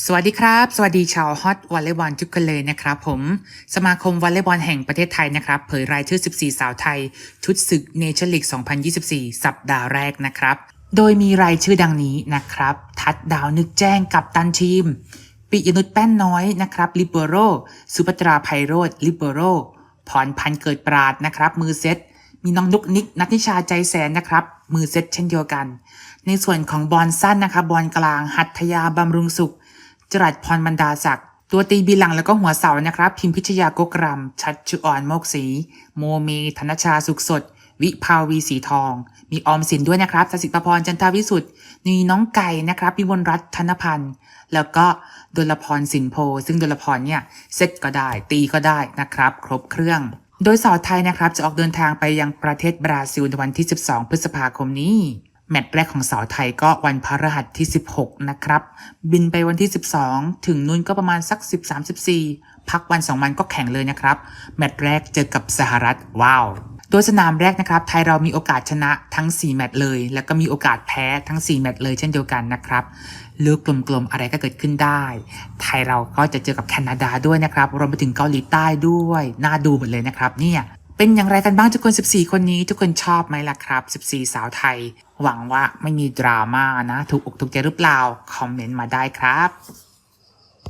สวัสดีครับ สวัสดีชาวฮอตวอลเลย์บอลทุกคนเลยนะครับผมสมาคมวอลเลย์บอลแห่งประเทศไทยนะครับ เผยรายชื่อ 14 สาวไทย ชุดศึกเนชั่นลีก 2024 สัปดาห์แรกนะครับ โดยมีรายชื่อดังนี้นะครับ ทัดดาวนึกแจ้งกับตันทีม ปิยนุชแป้นน้อยนะครับลิเบโรสุภัตราไพโรธลิเบโรพรพันเกิดปราดนะครับ มือเซตมีน้องนุกนิกนัทนิชาใจแสนนะครับ มือเซตเช่นเดียวกัน ในส่วนของบอลสั้นนะครับบอลกลางหัตถยาบำรุงสุข จรัสพรบรรดาศักดิ์ตัวตีบีหลังแล้วก็หัวเสานะครับ พิมพิชยากกรำชัดชุอ่อนโมกศรีโมเม ธนชาสุขสด วิภาวีสีทอง มีออมสินด้วยนะครับสสิตพรจันทาวิสุทธ์มีน้องไก่นะครับพิมลรัตธนพันธ์ แล้วก็ดลพรสินโพ ซึ่งดลพรเนี่ยเซตก็ได้ ตีก็ได้นะครับ ครบเครื่อง โดยสาวไทยนะครับจะออกเดินทางไปยังประเทศบราซิลในวันที่ 12 พฤษภาคมนี้ แมตช์แรกของสาวไทยก็วันพฤหัสที่ 16 นะครับ บินไปวันที่ 12 ถึงนู่นก็ประมาณสัก 13-14 พักวัน 2 วันก็แข่งเลยนะครับ แมตช์แรกเจอกับสหรัฐ ว้าวโดยสนามแรกนะครับ ไทยเรามีโอกาสชนะทั้ง 4 แมตช์เลย แล้วก็มีโอกาสแพ้ทั้ง 4 แมตช์เลยเช่นเดียวกันนะครับเลือกกลมๆอะไรก็เกิดขึ้นได้ ไทยเราก็จะเจอกับแคนาดาด้วยนะครับ รวมไปถึงเกาหลีใต้ด้วย น่าดูหมดเลยนะครับเนี่ย เป็นอย่างไรกันบ้างทุกคน 14 คนนี้ ทุกคนชอบไหมล่ะครับ 14 สาวไทย หวังว่าไม่มีดราม่านะ ถูกอกถูกใจหรือเปล่า คอมเมนต์มาได้ครับ